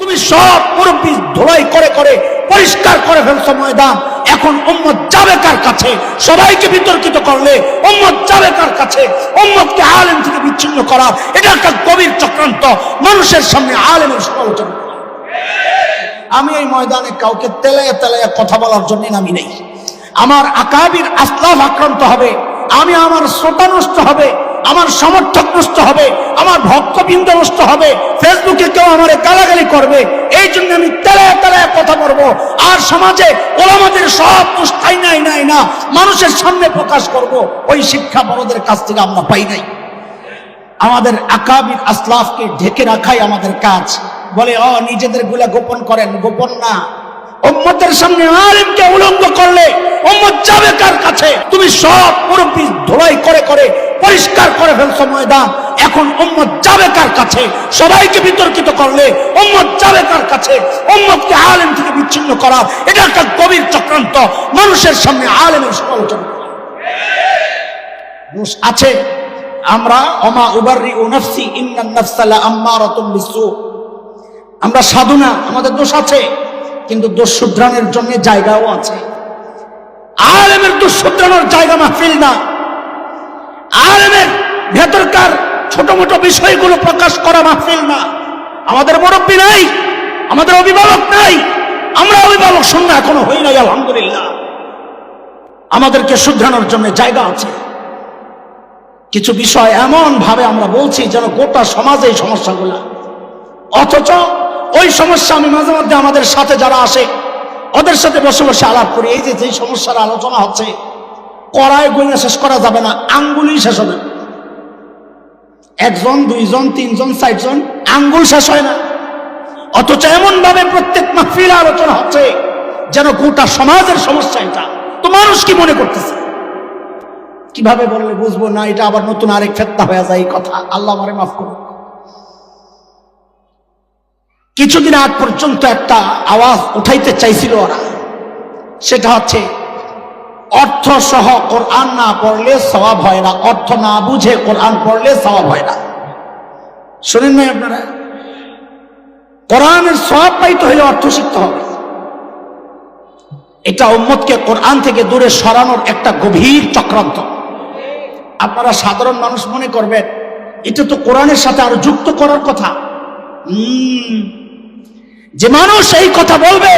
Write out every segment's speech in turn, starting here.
তুমি সব মুরব্বী ধোলাই করে করে পরিষ্কার করে ফেলছো ময়দান। এখন উম্মত যাবে কার কাছে? সবাইকে বিতর্কিত করলে উম্মত যাবে কার কাছে? উম্মতকে আলেম থেকে বিচ্ছিন্ন করা, এটা একটা গভীর চক্রান্ত। মানুষের সামনে আলেমের সমালোচনা। আমি এই ময়দানে কাউকে তেলাইয়া তেলাইয়া কথা বলার জন্য নামি নেই। আমার আকাবির আসলাফ আক্রান্ত হবে। আমি আমার শ্রোতা নষ্ট হবে। আমার সমর্থক নষ্ট হবে, আমার ভক্তবৃন্দ নষ্ট হবে, ফেসবুকে কেউ আমার গালাগালি করবে, এই জন্য আমি তেলায় তেলায় কথা বলব। আর সমাজে ওলামাদের সব দুষ্টাই নাই নাই না, মানুষের সামনে প্রকাশ করব, ওই শিক্ষা বড়দের কাছ থেকে আমরা পাই নাই। আমাদের আকাবির আসলাফকে ঢেকে রাখাই আমাদের কাজ। বলে ও নিজেদেরগুলা গোপন করেন, গোপন না। উম্মতের সামনে আলেমকে উলঙ্গ করলে, উম্মত যাবে কার কাছে? তুমি সব মুরব্বী ধোলাই করে করে পরিষ্কার করে ফেলছো ময়দান। এখন উম্মত যাবে কার কাছে? সবাইকে বিতর্কিত করলে উম্মত যাবে কার কাছে? উম্মতকে আলেম থেকে বিচ্ছিন্ন করা, এটা একটা গভীর চক্রান্ত। মানুষের সামনে আলেমের সমালোচনা আছে, আমরা অমা উবারি ও নফসি ইন্নান নফসালা আম্মারাতুম বিসু। আমরা সাধু আমাদের দোষ আছে, কিন্তু দোষ শুধরানোর জন্য জায়গাও আছে। আলেমের দোষ শুধরানোর জায়গা মাহফিল না। আলেমের ভেতরকার ছোট মোটো বিষয়গুলো প্রকাশ করা মাহফিল না। আমাদের মুরব্বী নাই, আমাদের অভিভাবক নাই, আমরা অভিভাবক সঙ্গে এখনও হই নাই, আলহামদুলিল্লাহ। আমাদেরকে শুধরানোর জন্য জায়গা আছে। কিছু বিষয় এমন ভাবে আমরা বলছি যেন গোটা সমাজে এই সমস্যাগুলো। অথচ ওই সমস্যা আমি মাঝে মধ্যে আমাদের সাথে যারা আসে, ওদের সাথে বসে বসে আলাপ করি। এই যে যেই সমস্যার আলোচনা হচ্ছে কড়ায় গইনা শেষ করা যাবে না, আঙ্গুলই শেষ হবে। একজন, দুইজন, তিনজন, চারজন, আঙ্গুল শেষ হয় না। অথচ এমন ভাবে প্রত্যেক মাহফিল আলোচনা হচ্ছে যেন গোটা সমাজের সমস্যা এটা। তো মানুষ কি মনে করতেছে? কীভাবে বললে বুঝব না, এটা আবার নতুন আরেক ফেত্তা হয়ে যায় এই কথা। আল্লাহ আমারে মাফ করুন কিছুদিন আগ পর্যন্ত একটা আওয়াজ উঠাইতে চাইছিল ওরা। সেটা হচ্ছে অর্থ সহ কোরআন না পড়লে স্বভাব হয় না। অর্থ না বুঝে কোরআন পড়লে স্বভাব হয় না। শোনেন নাই আপনারা, কোরআনের সব পাইতে হলে অর্থ শিখতে হবে। এটা উম্মতকে কোরআন থেকে দূরে সরানোর একটা গভীর চক্রান্ত। আপনারা সাধারণ মানুষ মনে করবেন, এটা তো কোরআনের সাথে আরও যুক্ত করার কথা। যে মানুষ এই কথা বলবে,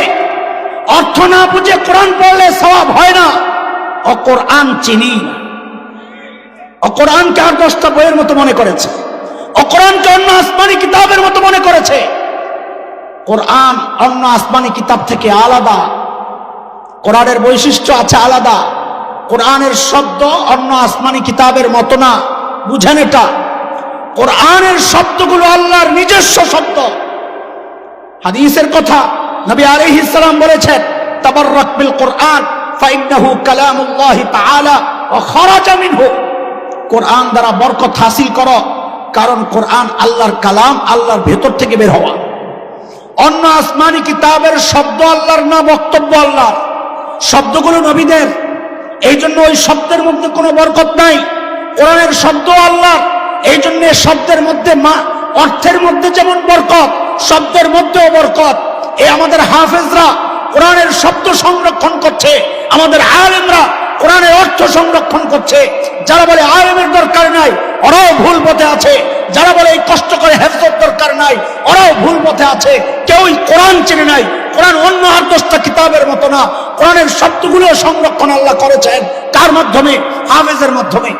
অর্থ না বুঝে কোরআন পড়লে স্বভাব হয় না। ও কোরআন চিনি। ও আর দশটা বইয়ের মতো মনে করেছে। ও কোরআনকে অন্য আসমানি কিতাবের মতো মনে করেছে। কোরআন অন্য আসমানি কিতাব থেকে আলাদা। কোরআনের বৈশিষ্ট্য আছে আলাদা। কোরআনের শব্দ অন্য আসমানি কিতাবের মতো না। বুঝেন এটা? কোরআনের শব্দগুলো আল্লাহর নিজস্ব শব্দ। হাদিসের কথা নবী আলাইহিস সালাম বলেছেন, তাবাররাক বিল কোরআন। ফাইন্নাহু কালামুল্লাহ তাআলা ওয়া খারাজা মিনহু। কোরআন দ্বারা বরকত হাসিল করো, কারণ কোরআন আল্লাহর কালাম, আল্লাহর ভেতর থেকে বের হওয়া। অন্য আসমানি কিতাবের শব্দ আল্লাহর না, বক্তব্য আল্লাহর। শব্দগুলো নবীদের। এই জন্য ওই শব্দের মধ্যে কোনো বরকত নাই। কোরআনের শব্দ আল্লাহ এই জন্য শব্দের মধ্যে মা, অর্থের মধ্যে যেমন বরকত, শব্দের মধ্যেও বরকত। এই আমাদের হাফেজরা কোরআনের শব্দ সংরক্ষণ করছে। আমাদের আলেমরা কোরআনের অর্থ সংরক্ষণ করছে। যারা বলে আলেমের দরকার নাই, ওরাও ভুল পথে আছে। যারা বলে এই কষ্ট করে হেফজত দরকার নাই, ওরাও ভুল পথে আছে। কেউই কোরআন চেনে নাই। কোরআন অন্য আর দশটা কিতাবের মতো না। কোরআনের শব্দগুলো সংরক্ষণ আল্লাহ করেছেন। কার মাধ্যমে? হাফেজের মাধ্যমে।